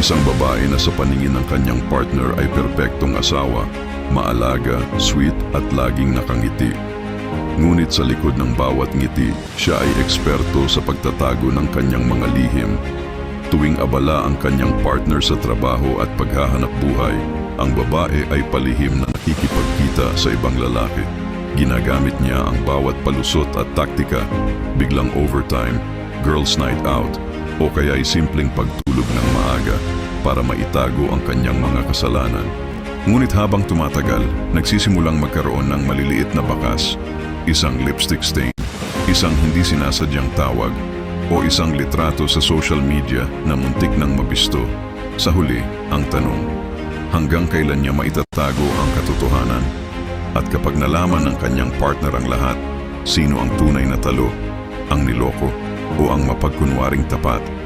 Isang babae na sa paningin ng kanyang partner ay perpektong asawa, maalaga, sweet at laging nakangiti. Ngunit sa likod ng bawat ngiti, siya ay eksperto sa pagtatago ng kanyang mga lihim. Tuwing abala ang kanyang partner sa trabaho at paghahanap buhay, ang babae ay palihim na nakikipagkita sa ibang lalaki. Ginagamit niya ang bawat palusot at taktika, biglang overtime, girls night out, o kaya ay simpleng pagtulog ng maaga para maitago ang kanyang mga kasalanan. Ngunit habang tumatagal, nagsisimulang magkaroon ng maliliit na bakas, isang lipstick stain, isang hindi sinasadyang tawag, o isang litrato sa social media na muntik ng mabisto. Sa huli, ang tanong, hanggang kailan niya maitatago ang katotohanan? At kapag nalaman ng kanyang partner ang lahat, sino ang tunay na talo, ang niloko o ang mapagkunwaring tapat?